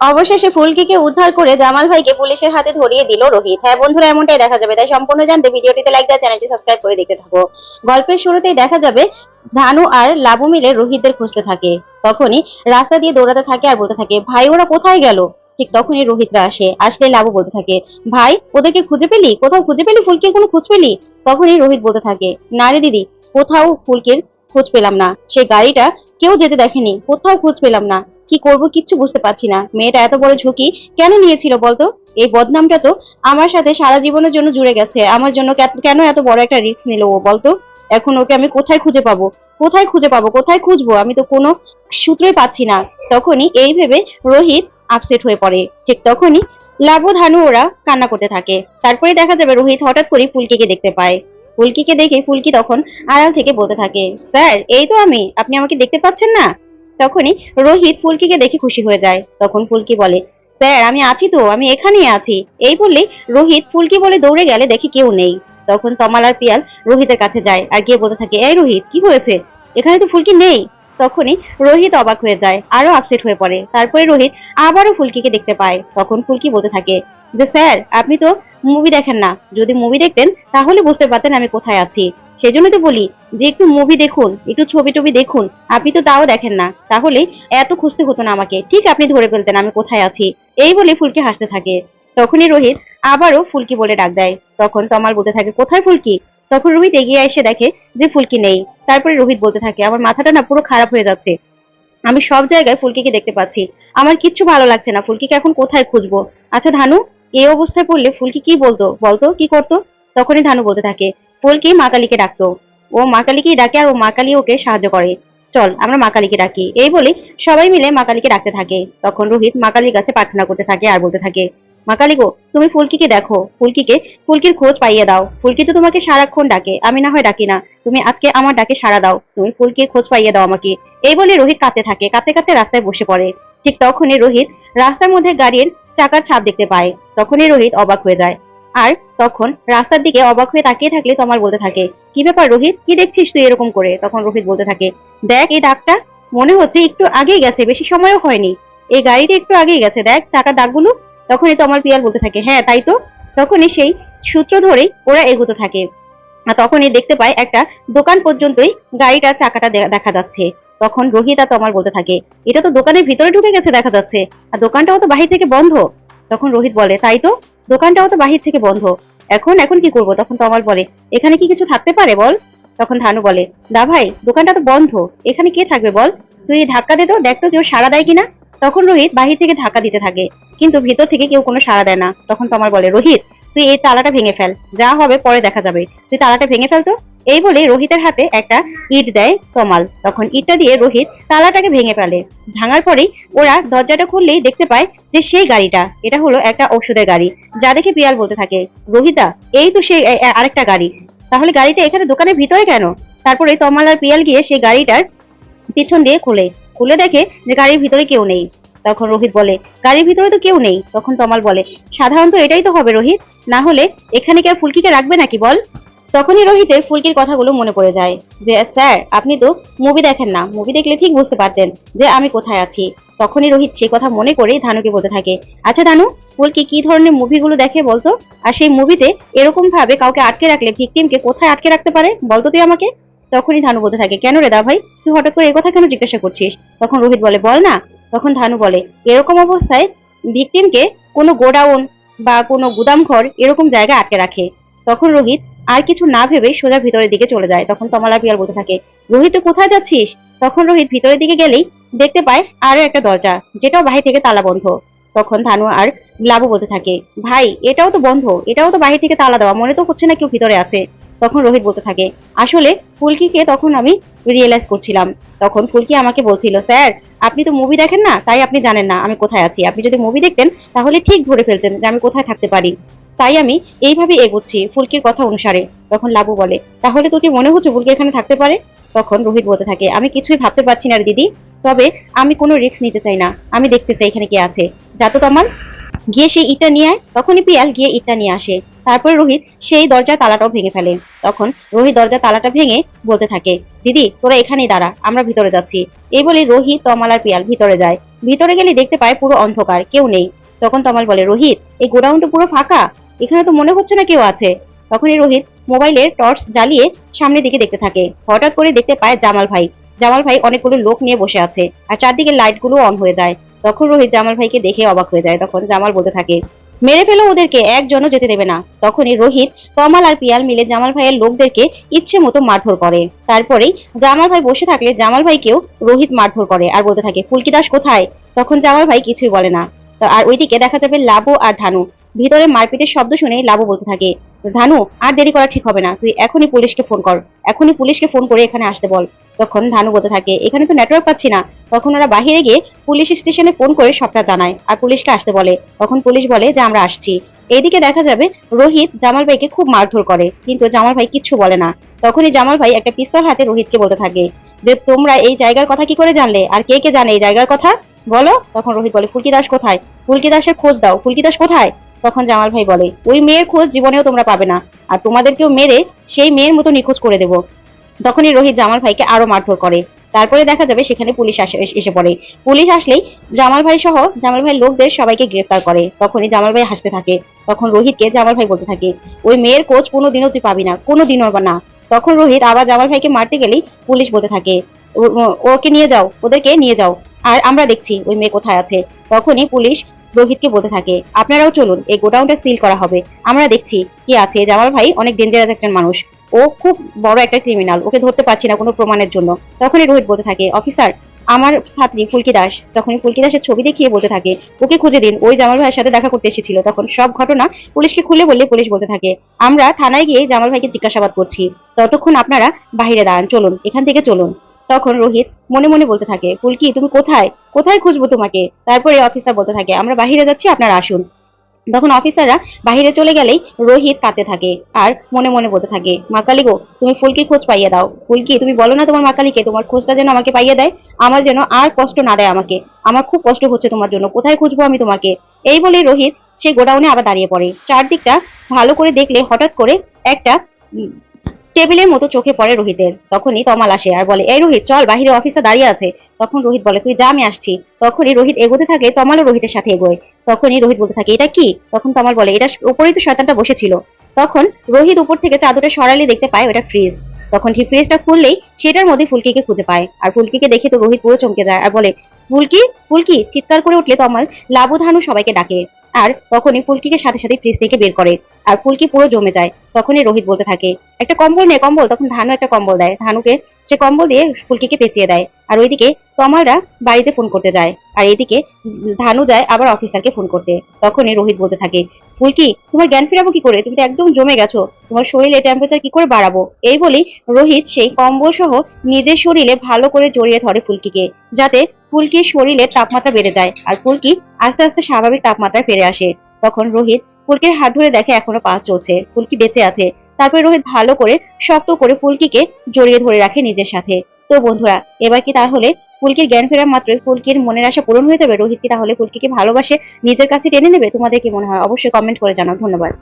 অবশেষে ফুলকিকে উদ্ধার করে জামাল ভাইকে পুলিশের হাতে ধরিয়ে দিল রোহিত। হ্যাঁ বন্ধুরা, এমনটাই দেখা যাবে। তাই সম্পূর্ণ জানতে ভিডিওটিতে লাইক দেওয়া চ্যানেলটি সাবস্ক্রাইব করে দেখতে থাকো। গল্পের শুরুতেই দেখা যাবে, ধানু আর লাবু মিলে রোহিতদের খুঁজতে থাকে। তখনই রাস্তা দিয়ে দৌড়াতে থাকে আর বলতে থাকে, ভাই, ওরা কোথায় গেল? ঠিক তখনই রোহিতরা আসে। আসলে লাবু বলতে থাকে, ভাই, ওদেরকে খুঁজে পেলি? কোথাও খুঁজে পেলি? ফুলকির কোনো খোঁজ পেলি? তখনই রোহিত বলতে থাকে, না রে দিদি, কোথাও ফুলকির খোঁজ পেলাম না। সে গাড়িটা কেউ যেতে দেখেনি। কোথাও খোঁজ পেলাম না। কি করব কিচ্ছু বুঝতে পারছি না। মেয়েটা এত বড় ঝুঁকি কেন নিয়েছিল বলতো? এই বদনামটা তো আমার সাথে সারা জীবনের জন্য জুড়ে গেছে। আমার জন্য কেন এত বড় একটা রিস্ক নিল ও বলতো? এখন ওকে আমি কোথায় খুঁজে পাবো? কোথায় খুঁজে পাবো? কোথায় খুঁজবো? আমি তো কোনো সূত্রই পাচ্ছি না। তখনই এই ভেবে রোহিত আপসেট হয়ে পড়ে। ঠিক তখনই লাবু ধানু ওরা কান্না করতে থাকে। তারপরে দেখা যাবে রোহিত হঠাৎ করে ফুলকিকে দেখতে পায়। ফুলকিকে দেখে ফুলকি তখন আড়াল থেকে বলতে থাকে, স্যার, এই তো আমি। আপনি আমাকে দেখতে পাচ্ছেন না? তখনই রোহিত ফুলকিকে দেখে খুশি হয়ে যায়। তখন ফুলকি বলে, স্যার, আমি আছি তো, আমি এখানেই আছি। এই বললেই রোহিত ফুলকি বলে দৌড়ে গেলে দেখি কেউ নেই। তখন তমাল আর পিয়াল রোহিতের কাছে যায় আর গিয়ে বলতে থাকে, এই রোহিত, কি হয়েছে? এখানে তো ফুলকি নেই। তখনই রোহিত অবাক হয়ে যায়, আরও আপসেট হয়ে পড়ে। তারপরে রোহিত আবারও ফুলকিকে দেখতে পায়। তখন ফুলকি বলতে থাকে, যে স্যার, আপনি তো মুভি দেখেন না। যদি মুভি দেখতেন, তাহলে বুঝতে পারতেন আমি কোথায় আছি। সেই জন্য তো বলি যে, একটু মুভি দেখুন, একটু ছবি টবি দেখুন, আপনি তো তাও দেখেন না। তাহলে এত খুঁজতে হতো না আমাকে। ঠিক আপনি ধরে ফেলতেন আমি কোথায় আছি। এই বলে ফুলকি হাসতে থাকে। তখনই রোহিত আবারও ফুলকি বলে ডাক দেয়। তখন তমাল বলতে থাকে, কোথায় ফুলকি? তখন রোহিত এগিয়ে এসে দেখে যে, ফুলকি নেই। তারপরে রোহিত বলতে থাকে, আমার মাথাটা না পুরো খারাপ হয়ে যাচ্ছে। আমি সব জায়গায় ফুলকিকে দেখতে পাচ্ছি। আমার কিচ্ছু ভালো লাগছে না। ফুলকিকে এখন কোথায় খুঁজবো? আচ্ছা ধানু এই অবস্থায় পড়লে ফুলকি কি বলতো? বলতো, কি করতো? তখনই ধানু বলতে থাকে, ফুলকি মা কালীকে ডাকতো। ও মা কালীকেই ডাকে আর ও মা কালী ওকে সাহায্য করে। চল, আমরা মা কালীকে ডাকি। এই বলে সবাই মিলে মা কালীকে ডাকতে থাকে। তখন রোহিত মা কালীর কাছে প্রার্থনা করতে থাকে আর বলতে থাকে, মা কালী গো, তুমি ফুলকিকে দেখো। ফুলকিকে, ফুলকির খোঁজ পাইয়ে দাও। ফুলকি তো তোমাকে সারাক্ষণ ডাকে। আমি না হয় ডাকি না। তুমি আজকে আমার ডাকে সাড়া দাও। তুমি ফুলকির খোঁজ পাইয়ে দাও আমাকে। এই বলে রোহিত কাঁদতে থাকে, কাঁদতে কাঁদতে রাস্তায় বসে পড়ে। ঠিক তখনই রোহিত রাস্তার মধ্যে গাড়ির চাকার ছাপ দেখতে পায়। তখনই রোহিত অবাক হয়ে যায়। আর তখন রাস্তার দিকে অবাক হয়ে তাকিয়ে থাকলে তোমার বলতে থাকে, কি ব্যাপার রোহিত? কি দেখছিস তুই এরকম করে? তখন রোহিত বলতে থাকে, দেখ এই দাগটা, মনে হচ্ছে একটু আগেই গেছে, বেশি সময়ও হয়নি। এই গাড়িটা একটু আগেই গেছে, দেখ চাকার দাগগুলো। তখনই তোমার পিয়াল বলতে থাকে হ্যাঁ তাই তো? তখনই সেই সূত্র ধরেই ওরা এগোতে থাকে। আর তখনই দেখতে পায় একটা দোকান পর্যন্তই গাড়িটার চাকাটা দেখা যাচ্ছে। তখন রোহিত আর তোমার বলতে থাকে, এটা তো দোকানের ভিতরে ঢুকে গেছে, দেখা যাচ্ছে। আর দোকানটাও তো বাহির থেকে বন্ধ। তখন রোহিত বলে, তাই তো? দোকানটাও তো বাহির থেকে বন্ধ। এখন এখন কি করব? তখন তমাল বলে, এখানে কি কিছু থাকতে পারে বল? তখন ধানু বলে দা ভাই, দোকানটা তো বন্ধ। এখানে কে থাকবে বল? তুই ধাক্কা দে তো, দেখ তো কেউ সাড়া দেয় কিনা? তখন রোহিত বাহির থেকে ধাক্কা দিতে থাকে, কিন্তু ভিতর থেকে কেউ কোনো সাড়া দেয় না। তখন তোমার বলে, রোহিত তুই এই তালাটা ভেঙে ফেল, যা হবে পরে দেখা যাবে। তুই তালাটা ভেঙে ফেল তো? এই বলে রোহিতের হাতে একটা ইট দেয় তমাল তখন ইটটা দিয়ে রোহিত তালাটাকে ভেঙে ফেলে। ভাঙার পরেই ওরা দরজাটা খুললেই দেখতে পায় যে সেই গাড়িটা, এটা হলো একটা ওষুধের গাড়ি, যা দেখে পিয়াল বলতে থাকে, রোহিতা, এই তো সেই আরেকটা গাড়ি। তাহলে গাড়িটা এখানে দোকানের ভিতরে কেন? তারপরে তমাল আর পিয়াল গিয়ে সেই গাড়িটার পিছন দিয়ে খুলে। খুলে দেখে যে গাড়ির ভিতরে কেউ নেই। তখন রোহিত বলে, গাড়ির ভিতরে তো কেউ নেই, তখন তমাল বলে, সাধারণত এটাই তো হবে রোহিত, না হলে এখানে কি আর ফুলকিকে রাখবে নাকি বল? তখনই রোহিতের ফুলকির কথাগুলো মনে পড়ে যায়, যে, স্যার, আপনি তো মুভি দেখেন না, মুভি দেখলে ঠিক বুঝতে পারতেন যে আমি কোথায় আছি। তখনই রোহিত সেই কথা মনে করেই ধানুকে বলতে থাকে আচ্ছা ধানু, ফুলকি কি ধরনের মুভিগুলো দেখে বলতো? আর সেই মুভিতে এরকম ভাবে কাউকে আটকে রাখলে ভিকটিমকে কোথায় আটকে রাখতে পারে, বলতো তুই আমাকে? তখনই ধানু বলতে থাকে, কেন রে দা ভাই, তুই হঠাৎ করে কথা কেন জিজ্ঞাসা করছিস? তখন রোহিত বলে, বল না তখন ধানু বলে, এরকম অবস্থায় ভিকটিমকে কোনো গোডাউন বা কোনো গুদামঘর এরকম জায়গায় আটকে রাখে। তখন রোহিত আর কিছু না ভেবে সোজা ভিতরের দিকে চলে যায়। তখন কমলা পিয়াল বলতে থাকে, রোহিত তুই কোথায় যাচ্ছিস? তখন রোহিত ভিতরের দিকে গেলেই দেখতে পায় আরও একটা দরজা যেটাও বাহির থেকে তালা বন্ধ। তখন ধানু আর লাবু বলতে থাকে, ভাই, এটাও তো বন্ধ, এটাও তো বাহির থেকে তালা দেওয়া, মনে তো হচ্ছে না কেউ ভিতরে আছে। তখন রোহিত বলতে থাকে, আসলে ফুলকিকে তখন আমি রিয়েলাইজ করছিলাম। তখন ফুলকি আমাকে বলছিল, স্যার, আপনি তো মুভি দেখেন না, তাই আপনি জানেন না আমি কোথায় আছি। আপনি যদি মুভি দেখতেন, তাহলে ঠিক ধরে ফেলছেন যে আমি কোথায় থাকতে পারি। তাই আমি এইভাবে এগোচ্ছি ফুলকির কথা অনুসারে। তখন লাবু বলে, তাহলে তোর কি মনে হচ্ছে ফুলকি এখানে থাকতে পারে? তখন রোহিত বলতে থাকে, আমি কিছুই ভাবতে পারছি না দিদি, তবে আমি কোনো রিস্ক নিতে চাই না। আমি দেখতে চাই এখানে কে আছে। যা তো তমাল গিয়ে সেই ইটটা নিয়ে আয়। তখনই পিয়াল গিয়ে ইটটা নিয়ে আসে। তারপরে রোহিত সেই দরজার তালাটাও ভেঙে ফেলে। তখন রোহিত দরজার তালাটা ভেঙে বলতে থাকে, দিদি, তোরা এখানেই দাঁড়া, আমরা ভিতরে যাচ্ছি। এই বলে রোহিত, তমাল আর পিয়াল ভিতরে যায়। ভিতরে গেলে দেখতে পায় পুরো অন্ধকার, কেউ নেই। তখন তমাল বলে, রোহিত, এই গোডাউন তো পুরো ফাঁকা, এখানে তো মনে হচ্ছে না কেউ আছে। তখনই রোহিত মোবাইলের টর্চ জ্বালিয়ে সামনের দিকে দেখতে থাকে। হঠাৎ করে দেখতে পায় জামাল ভাই। জামাল ভাই অনেকগুলো লোক নিয়ে বসে আছে, আর চারদিকে লাইটগুলো অন হয়ে যায়। তখন রোহিত জামাল ভাইকে দেখে অবাক হয়ে যায়। তখন জামাল বলতে থাকে, মেরে ফেলো ওদেরকে, একজনও যেতে দেবে না। তখনই রোহিত, তমাল আর পিয়াল মিলে জামাল ভাইয়ের লোকদেরকে ইচ্ছে মতো মারধর করে। তারপরেই জামাল ভাই বসে থাকলে জামাল ভাইকেও রোহিত মারধর করে আর বলতে থাকে, ফুলকি দাস কোথায়? তখন জামাল ভাই কিছুই বলে না। আর ওইদিকে দেখা যাবে লাবু আর ধানু। ভিতরে মারপিটের শব্দ শুনে লাবু বলতে থাকে ধানু, আর দেরি করা ঠিক হবে না। তুই এখনই পুলিশকে ফোন কর। এখনই পুলিশকে ফোন করে এখানে আসতে বল। তখন ধানু বলতে থাকে, এখানে তো নেটওয়ার্ক পাচ্ছি না। তখন ওরা বাহিরে গিয়ে পুলিশ স্টেশনে ফোন করে সবটা জানায় আর পুলিশকে আসতে বলে। তখন পুলিশ বলে যে, আমরা আসছি। এইদিকে দেখা যাবে রোহিত জামাল ভাইকে খুব মারধর করে, কিন্তু জামাল ভাই কিচ্ছু বলে না। তখনই জামাল ভাই একটা পিস্তল হাতে রোহিতকে বলতে থাকে, যে, তোমরা এই জায়গার কথা কি করে জানলে? আর কে কে জানে এই জায়গার কথা? বলো। তখন রোহিত বলে, ফুলকি দাস কোথায়? ফুলকি দাসের খোঁজ দাও। ফুলকি দাস কোথায়? তখন জামাল ভাই বলে, ওই মেয়ের খোঁজ জীবনেও তোমরা পাবে না, আর তোমাদেরকেও মেরে সেই মেয়ের মতো নিখোঁজ করে দেবো। তখনই রোহিত জামাল ভাইকে আরও মারধর করে। তারপরে দেখা যাবে সেখানে পুলিশ এসে পড়ে। পুলিশ আসলেই জামাল ভাই সহ জামাল ভাই লোকদের সবাইকে গ্রেফতার করে। তখনই জামাল ভাই হাসতে থাকে। তখন রোহিতকে জামাল ভাই বলতে থাকে, ওই মেয়ের কোচ কোনোদিনও তুই পাবি না, কোনোদিনও না। তখন রোহিত আবার জামাল ভাইকে মারতে গেলেই পুলিশ বলতে থাকে ওকে নিয়ে যাও, ওদেরকে নিয়ে যাও, আর আমরা দেখছি ওই মেয়ে কোথায় আছে। তখনই পুলিশ রোহিতকে বলতে থাকে। আপনারাও চলুন, এই গোডাউনটা সিল করা হবে। আমরা দেখছি কি আছে। জামাল ভাই অনেক ডেঞ্জারাস একজন মানুষ। ও খুব বড় একটা ক্রিমিনাল ওকে ধরতে পারছি না কোনো প্রমাণের জন্য। তখনই রোহিত বলতে থাকে অফিসার আমার ছাত্রী ফুলকি দাস। তখনই ফুলকি দাসের ছবি দেখিয়ে বলতে থাকে, ওকে খুঁজে দিন। ওই জামাল ভাইয়ের সাথে দেখা করতে এসেছিল। তখন সব ঘটনা পুলিশকে খুলে বললে পুলিশ বলতে থাকে, আমরা থানায় গিয়ে জামাল ভাইকে জিজ্ঞাসাবাদ করছি। ততক্ষণ আপনারা বাইরে দাঁড়ান। চলুন, এখান থেকে চলুন। তখন রোহিত মনে মনে বলতে থাকে, ফুলকি, তুমি কোথায়? কোথায় খুঁজবো তোমাকে? তারপরে অফিসার বলতে থাকে, আমরা বাহিরে যাচ্ছি, আপনারা আসুন। তখন অফিসাররা বাহিরে চলে গেলেই রোহিত কাঁদতে থাকে আর মনে মনে বলতে থাকে, মাকালি গো, তুমি ফুলকির খোঁজ পাইয়ে দাও। ফুলকি, তুমি বলো না তোমার মাকালিকে, তোমার খোঁজটা যেন আমাকে পাইয়ে দেয়, আমার যেন আর কষ্ট না দেয় আমাকে। আমার খুব কষ্ট হচ্ছে তোমার জন্য, কোথায় খুঁজবো আমি তোমাকে? এই বলে রোহিত সেই গোডাউনে আবার দাঁড়িয়ে পড়ে। চারদিকটা ভালো করে দেখলে হঠাৎ করে একটা টেবিলের মতো চোখে পড়ে রোহিতের। তখনই তমাল আসে আর বলে, এই রোহিত, চল, বাহিরে অফিসে দাঁড়িয়ে আছে। তখন রোহিত বলে, তুই যা, আমি আসছি। তখনই রোহিত এগোতে থাকে তমালও রোহিতের সাথে এগোয়। তখনই রোহিত বলতে থাকে, এটা কি? তখন তমাল বলে এটা উপরেই তো শয়তানটা বসেছিল। তখন রোহিত উপর থেকে চাদরটা সরালে দেখতে পায় ওটা ফ্রিজ। তখন সেই ফ্রিজটা খুললেই সেটার মধ্যে ফুলকিকে খুঁজে পায়। আর ফুলকিকে দেখে তো রোহিত পুরো চমকে যায় আর বলে, ফুলকি ফুলকি? চিৎকার করে উঠলে তমাল লাবু ধানু সবাইকে ডাকে। আর তখনই ফুলকিকে সাথে সাথে ফ্রিজ থেকে বের করে। আর ফুলকি পুরো জমে যায়, তখনই রোহিত বলতে থাকে, একটা কম্বল নে, কম্বল। তখন ধানু একটা কম্বল দেয়। ধানুকে সে কম্বল দিয়ে ফুলকিকে পেঁচিয়ে দেয়। আর ওইদিকে তমালরা বাড়িতে ফোন করতে যায়। আর এইদিকে ধানু যায় আবার অফিসারকে ফোন করতে। তখনই রোহিত বলতে থাকে, ফুলকি, তোমার জ্ঞান ফেরাবো কি করে? তুমি তো একদম জমে গেছো। তোমার শরীরে টেম্পারেচার কি করে বাড়াবো? এই বলেই রোহিত সেই কম্বল সহ নিজের শরীরে ভালো করে জড়িয়ে ধরে ফুলকিকে, যাতে ফুলকির শরীরের তাপমাত্রা বেড়ে যায় আর ফুলকি আস্তে আস্তে স্বাভাবিক তাপমাত্রায় ফিরে আসে। তখন রোহিত ফুলকির হাত ধরে দেখে এখনও পা চলছে। ফুলকি বেঁচে আছে। তারপরে রোহিত ভালো করে শক্ত করে ফুলকিকে জড়িয়ে ধরে রাখে নিজের সাথে। তো বন্ধুরা, এবার কি তাহলে ফুলকির জ্ঞান ফেরা মাত্রই ফুলকির মনের আশা পূরণ হয়ে যাবে? রোহিত কি তাহলে ফুলকিকে ভালোবাসে, নিজের কাছে টেনে নেবে? তোমাদের কি মনে হয়? অবশ্যই কমেন্ট করে জানাও। ধন্যবাদ।